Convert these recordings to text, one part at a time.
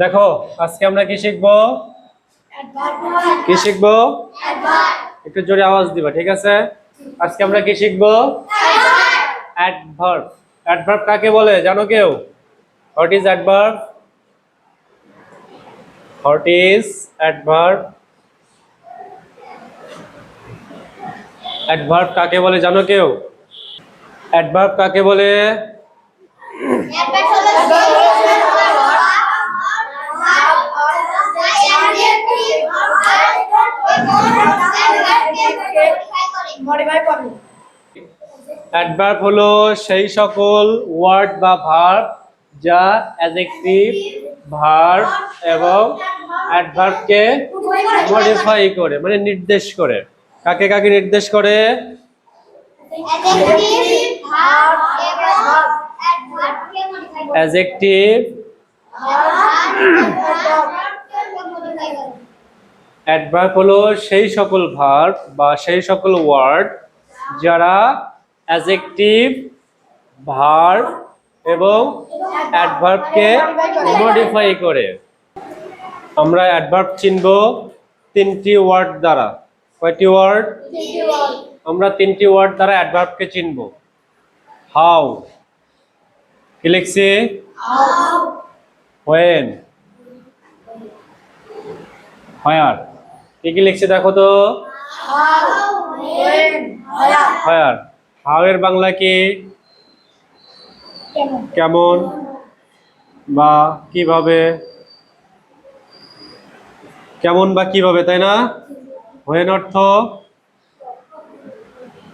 দেখো, আজকে আমরা কি শিখব? কি শিখব? একটু জোরে আওয়াজ দিবা, ঠিক আছে? আজকে আমরা কি শিখব? কাকে বলে, জানো কেউ? What is adverb what is adverb কাকে বলে, জানো কেউ? অ্যাডভার্ব কাকে বলে? অ্যাডভার্ব হলো সেই সকল ওয়ার্ড বা ভার্ব যা অ্যাডজেক্টিভ ভার্ব এবং অ্যাডভার্বকে মডিফাই করে মানে নির্দেশ করে কাকে কাকে নির্দেশ করে অ্যাডজেক্টিভ অ্যাডভার্ব হলো সেই সকল ভার্ব বা সেই সকল ওয়ার্ড যারা অ্যাডজেক্টিভ ভার্ব এবং অ্যাডভার্বকে মডিফাই করে। আমরা অ্যাডভার্ব চিনব তিনটি ওয়ার্ড দ্বারা। কয়টি ওয়ার্ড আমরা তিনটি ওয়ার্ড দ্বারা অ্যাডভার্বকে চিনব। হাউ কি লিখছি? হোয়েন হয়ার কি কি লিখছি দেখো তো? হয়ার হাউ এর বাংলা কি? কেমন? বা কীভাবে? কেমন বা কীভাবে তাই না? হোয়েন অর্থ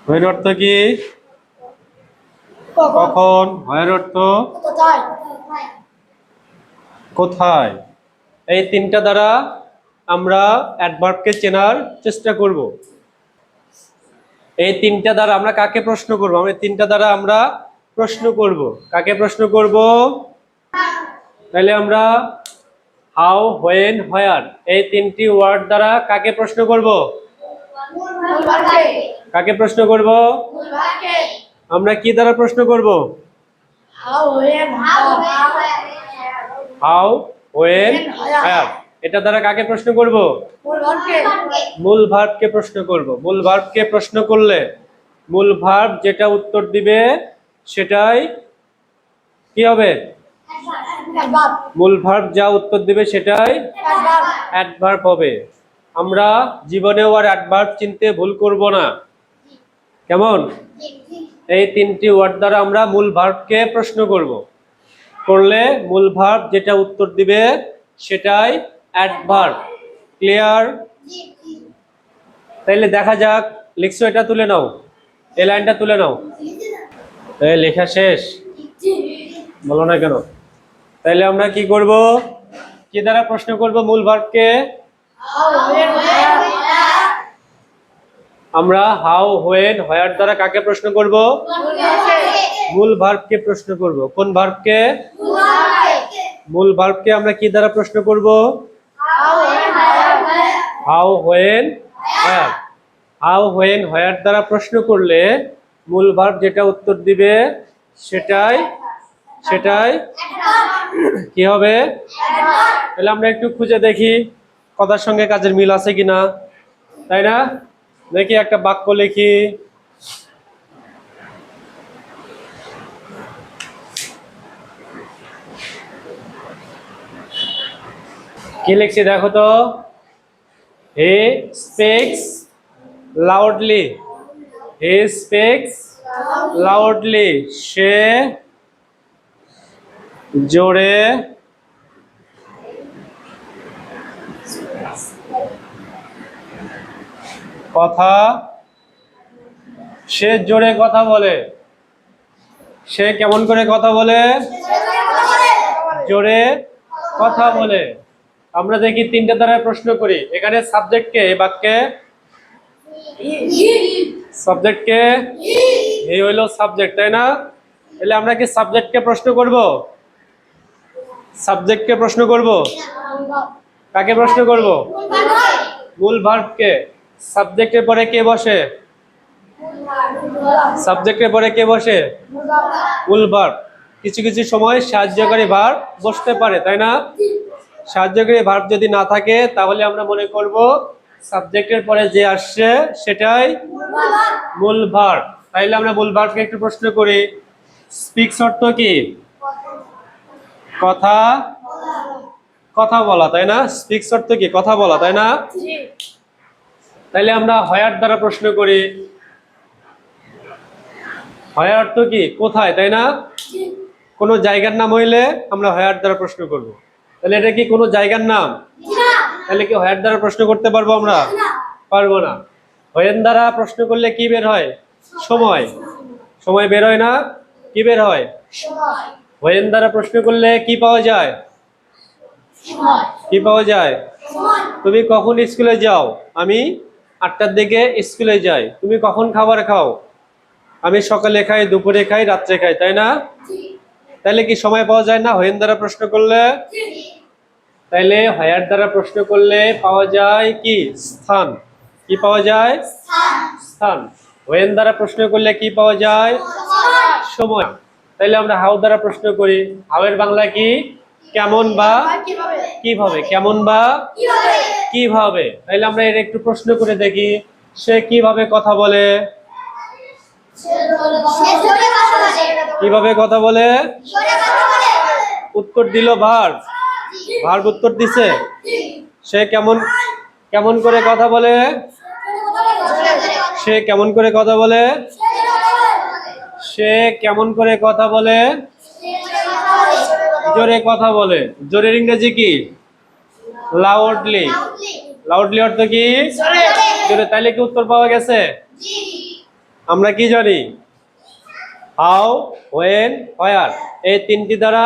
হোয়েন অর্থ কি? কখন? হয়ের অর্থ কোথায়? এই তিনটা দ্বারা আমরা অ্যাডভার্বকে চেনার চেষ্টা করব। এই তিনটা দ্বারা আমরা কাকে প্রশ্ন করব? আমরা তিনটা দ্বারা আমরা প্রশ্ন করব। কাকে প্রশ্ন করব? তাহলে আমরা হাউ হোয়েন হয়ার এই তিনটি ওয়ার্ড দ্বারা কাকে প্রশ্ন করব? কাকে প্রশ্ন করব? আমরা কি দ্বারা প্রশ্ন করব? How when where. এটা দ্বারা কাকে প্রশ্ন করব? মূল ভার্বকে। প্রশ্ন করব। মূল ভার্বকে প্রশ্ন করলে মূল ভার্ব যেটা উত্তর দিবে সেটাই কি হবে? মূল ভার্ব যা উত্তর দিবে সেটাই অ্যাডভার্ব। অ্যাডভার্ব হবে। আমরা জীবনেও আর অ্যাডভার্ব চিনতে ভুল করব না। কেমন? এই তিনটি ওয়ার্ড দ্বারা আমরা মূল ভার্বকে প্রশ্ন করব। করলে মূল ভার্ব যেটা উত্তর দিবে সেটাই অ্যাডভার্ব ক্লিয়ার তাইলে দেখা যাক লিখছো এটা তুলে নাও। এই লাইনটা তুলে নাও। এই লেখা শেষ। বলো না কেন? তাইলে আমরা কি করব? কি দ্বারা প্রশ্ন করব মূল ভার্বকে আমরা হাউ হোয়েন হয়ার দ্বারা কাকে প্রশ্ন করব? মূল ভার্বকে প্রশ্ন করব। কোন ভার্বকে মূল ভার্বকে আমরা কি দ্বারা প্রশ্ন করব? How when where how when where দ্বারা প্রশ্ন করলে মূল ভার্ব যেটা উত্তর দিবে, সেটাই সেটাই কি হবে? তাহলে আমরা একটু খুঁজে দেখি কথার সঙ্গে কাজের মিল আছে কিনা। তাই না? দেখি একটা বাক্য লিখি। কি লিখছি দেখো তো? He speaks loudly he speaks loudly সে জোরে কথা সে জোরে কথা বলে। সে কেমন করে কথা বলে। জোরে কথা বলে। আমরা দেখি তিনটা দ্বারা প্রশ্ন করি। এখানে সাবজেক্টকে এই বাক্যে? সাবজেক্টকে এই হইল সাবজেক্ট তাই না? তাহলে আমরা কি সাবজেক্টকে প্রশ্ন করব? সাবজেক্টকে প্রশ্ন করব? কাকে প্রশ্ন করব? মূল ভার্বকে সাবজেক্টের পরে কে বসে? সাবজেক্টের পরে কে বসে? মূল ভার্ব কিছু কিছু সময় সাহায্যকারী ভার্ব বসতে পারে, তাই না? সাহায্যকারী ভার্ব যদি না থাকে তাহলে আমরা মনে করব সাবজেক্টের পরে যে আসছে সেটাই মূল ভার্ব তাইলে আমরা মূল ভার্বকে একটু প্রশ্ন করি। স্পিক্স অর্থ কি? কথা কথা বলা তাই না? স্পিক্স অর্থ কি? কথা বলা তাই না? জি। তাইলে আমরা হয়ার দ্বারা প্রশ্ন করি। হয়ার অর্থ কি? কোথায় তাই না? জি। কোনো জায়গার নাম হইলে আমরা হয়ার দ্বারা প্রশ্ন করব। তাহলে এটা কি কোনো জায়গার নাম? তাহলে কি হয়ার দ্বারা প্রশ্ন করতে পারব আমরা? পারব না। হয়েন দ্বারা প্রশ্ন করলে কি বের হয়? সময়। সময়। বের হয় না? কি বের হয়? হয়েন দ্বারা প্রশ্ন করলে কি পাওয়া যায়? কি পাওয়া যায়? তুমি কখন স্কুলে যাও? আমি আটটার দিকে স্কুলে যাই। তুমি কখন খাবার খাও? আমি সকালে খাই দুপুরে খাই রাত্রে খাই তাই না? জি। তাইলে কি সময় পাওয়া যায় না? হয়েন দ্বারা প্রশ্ন করলে তাইলে হায়ার দ্বারা প্রশ্ন করলে পাওয়া যায় কি? স্থান। কি পাওয়া যায়? স্থান। ওয়েন দ্বারা প্রশ্ন করলে কি পাওয়া যায়? সময়। তাইলে আমরা হাউ দ্বারা প্রশ্ন করি। হাউয়ের বাংলা কি? কেমন বা কীভাবে? কেমন বা কীভাবে? কীভাবে? তাইলে আমরা এর একটু প্রশ্ন করে দেখি। সে কীভাবে কথা বলে? কীভাবে কথা বলে? উত্তর দিল ভার ভার উত্তর দিছে। সে কেমন কেমন করে কথা বলে? সে কেমন করে কথা বলে? সে কেমন করে কথা বলে? জোরে কথা বলে। জোরের ইংরেজি কি? লাউডলি লাউডলি অর্থ কি? জোরে। তাইলে কি উত্তর পাওয়া গেছে? আমরা কি জানি? হাউ ওয়েন হোয়ার এই তিনটি দ্বারা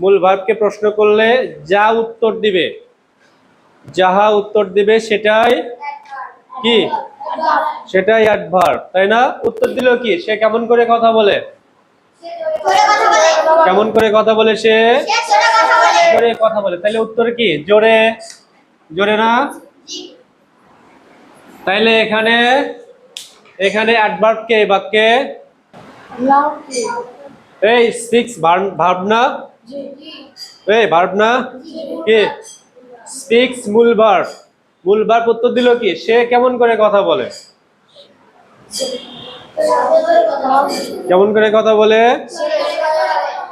মূল ভার্বকে প্রশ্ন করলে যা উত্তর দিবে? যাহা উত্তর দিবে সেটাই কি? সেটাই অ্যাডভার্ব তাই না? উত্তর দিল কি? সে কেমন করে কথা বলে? কেমন করে কথা বলে সে? জোরে কথা বলে। তাইলে উত্তর কি? জোরে। জোরে না? তাইলে এখানে এখানে অ্যাডভার্ব কে বাক্যে? এই সিক্স ভার্ব না? এই, ভার্ব না? কি? স্পিক্স মূল ভার্ব মূল ভার্ব উত্তর দিল কি? সে কেমন করে কথা বলে? কেমন করে কথা বলে?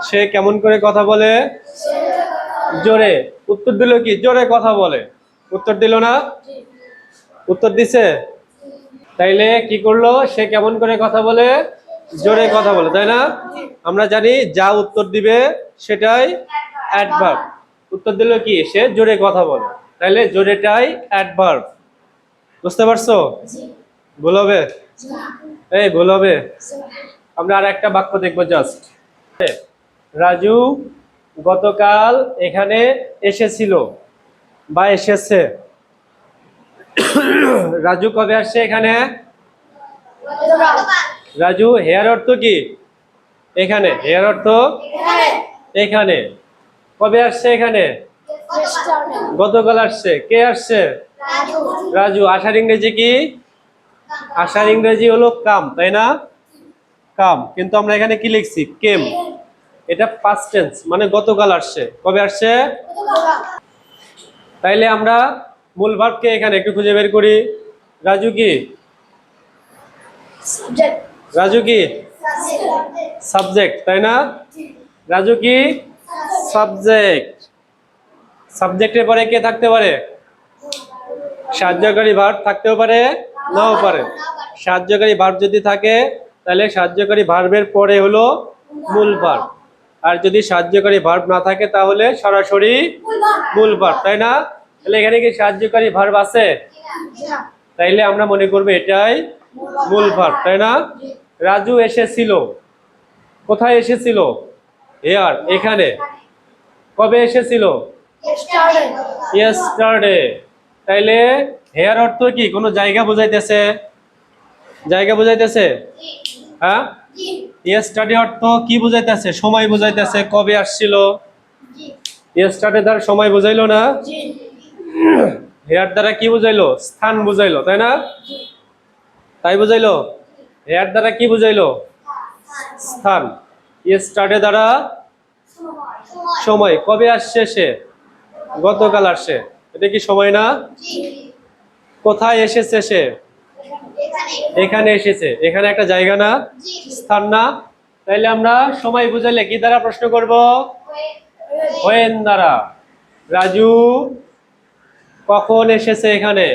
সে কেমন করে কথা বলে? জোরে। উত্তর দিল কি? জোরে কথা বলে। উত্তর দিল না? উত্তর দিছে? তাইলে কি করল? সে কেমন করে কথা বলে? জোরে কথা বলে তাই না? আমরা জানি যা উত্তর দিবে সেটাই অ্যাডভার্ব উত্তর দিল কি? সে জোরে কথা বলে। তাইলে জোরেটাই অ্যাডভার্ব বুঝতে পারছ? ভুল হবে? এই ভুল হবে। আমরা আর একটা বাক্য দেখব জাস্ট রাজু গতকাল এখানে এসেছিল বা এসেছে। রাজু কবে আসছে এখানে? রাজু হেয়ার অর্থ কি? এখানে হেয়ার অর্থ? এখানে। কবে আসছে এখানে? গতকাল আসছে। কে আসছে? রাজু। আসার ইংরেজি কি? আসার ইংরেজি হলো কাম তাই না? কাম। কিন্তু আমরা এখানে কি লিখছি? কেম। এটা পাস্ট টেন্স মানে গতকাল আসছে। কবে আসছে? তাইলে আমরা মূল ভাবকে এখানে একটু খুঁজে বের করি। রাজু কি? রাজু কি? সাবজেক্ট তাই না? রাজু কি? সাবজেক্ট সাবজেক্টের পরে কে থাকতে পারে? সাহায্যকারী ভার্ব থাকতেও পারে নাও পারে। সাহায্যকারী ভার্ব যদি থাকে তাহলে সাহায্যকারী ভার্বের পরে হলো মূল ভার্ব আর যদি সাহায্যকারী ভার্ব না থাকে তাহলে সরাসরি মূল ভার্ব তাই না? তাহলে এখানে কি সাহায্যকারী ভার্ব আছে? তাইলে আমরা মনে করব এটাই মূল ভার্ব তাই না? রাজু এসেছিল। কোথায় এসেছিল? এয়ার এখানে। কবে এসেছিল? ইয়েস্টারডে তাইলে হেয়ার অর্থ কি? কোনো জায়গা বোঝাইতেছে? জায়গা বোঝাইতেছে? হ্যাঁ? ইয়েস্টারডে অর্থ কি বুঝাইতেছে? সময় বুঝাইতেছে। কবে আসছিল? ইয়েস্টারডে তার সময় বুঝাইলো না? হেয়ার দ্বারা কি বুঝাইলো? স্থান বুঝাইলো তাই না? তাই বুঝাইলো? হেয়ার দ্বারা কি বুঝাইলো? স্থান। স্টার্টে দ্বারা সময়। কবে আসছে সে? গতকাল আসছে। এটা কি সময় না? কোথায় এসেছে সে? এখানে এসেছে। এখানে একটা জায়গা না? স্থান না? তাইলে আমরা সময় বুঝাইলে কি দ্বারা প্রশ্ন করব? হয়ে হোয়েন দ্বারা। রাজু, কখন এসেছে এখানে?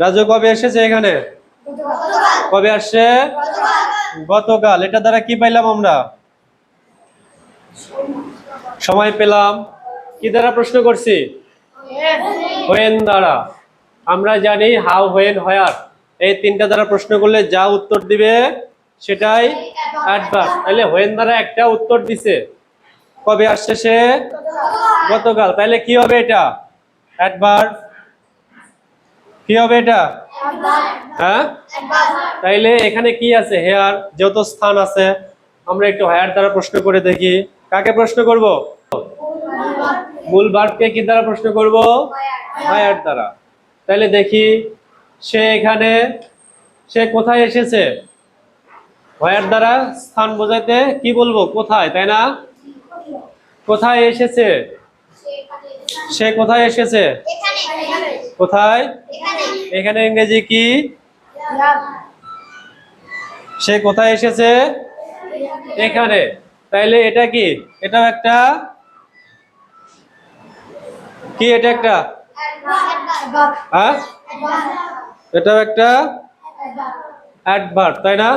রাজু কবে এসেছে এখানে? কবে আসছে? গতকাল। এটা দ্বারা কি পাইলাম আমরা? সময় পেলাম। কি দ্বারা প্রশ্ন করছি? হোয়েন দ্বারা। আমরা জানি হাউ হোয়েন হোয়ার। এই তিনটা দ্বারা প্রশ্ন করলে যা উত্তর দিবে, সেটাই অ্যাডভার্স তাহলে হোয়েন দ্বারা একটা উত্তর দিছে। কবে আসছে সে? গতকাল। তাহলে কি হবে এটা? অ্যাডভার্স কি হবে এটা? হ্যাঁ? তাইলে এখানে কি আছে? হেয়ার যেহেতু স্থান আছে, আমরা একটু হেয়ার দ্বারা প্রশ্ন করে দেখি। কাকে প্রশ্ন করব? মূল ভার্বকে কি দ্বারা প্রশ্ন করব? হায়ার দ্বারা। তাইলে দেখি, সে এখানে, সে কোথায় এসেছে? হোয়ার দ্বারা স্থান বোঝাইতে কি বলব? কোথায়? তাই না? কোথায় এসেছে? সে কোথায় এসেছে? কোথায়? এখানে ইংরেজি কি? সে কোথায় এসেছে? এখানে। তাইলে এটা কি? এটাও একটা? কি এটা একটা? হ্যাঁ? এটাও একটা? অ্যাডভার্ব তাই না?